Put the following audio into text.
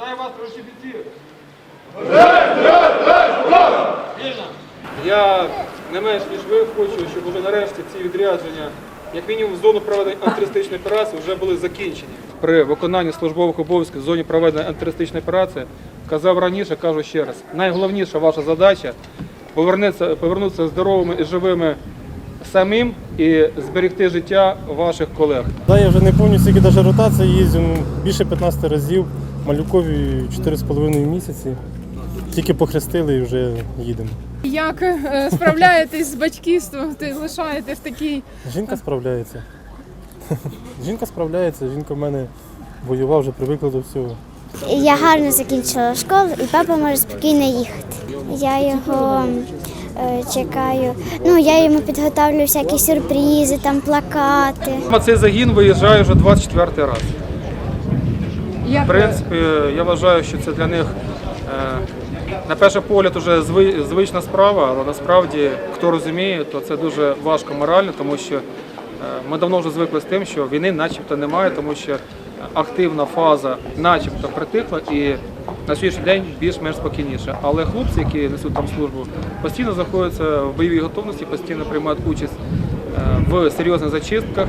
Вітаю вас, товариші бійці! Вільно! Я не менш ніж ви хочу, щоб уже нарешті ці відрядження, як мінімум в зону проведення антитерористичної операції, вже були закінчені. При виконанні службових обов'язків в зоні проведення антитерористичної операції казав раніше, кажу ще раз, найголовніша ваша задача повернутися, повернутися здоровими і живими самим і зберегти життя ваших колег. Да, я вже не пам'ятаю, скільки навіть ротація їздив, ну, більше 15 разів. Малюкові 4,5 місяці. Тільки похрестили і вже їдемо. Як е, справляєтесь з батьківством? Ти лишаєтесь такий Жінка справляється. Жінка справляється, жінка в мене воював, вже привикла до всього. Я гарно закінчила школу, і папа може спокійно їхати. Я його е, чекаю. Ну, я йому підготовлю всякі сюрпризи, там плакати. Цей загін виїжджає вже 24 раз. В принципі, я вважаю, що це для них е, на перший погляд вже звична справа, але насправді, хто розуміє, то це дуже важко морально, тому що е, ми давно вже звикли з тим, що війни начебто немає, тому що активна фаза начебто притихла і на сьогоднішній день більш-менш спокійніше. Але хлопці, які несуть там службу, постійно знаходяться в бойовій готовності, постійно приймають участь е, в серйозних зачистках.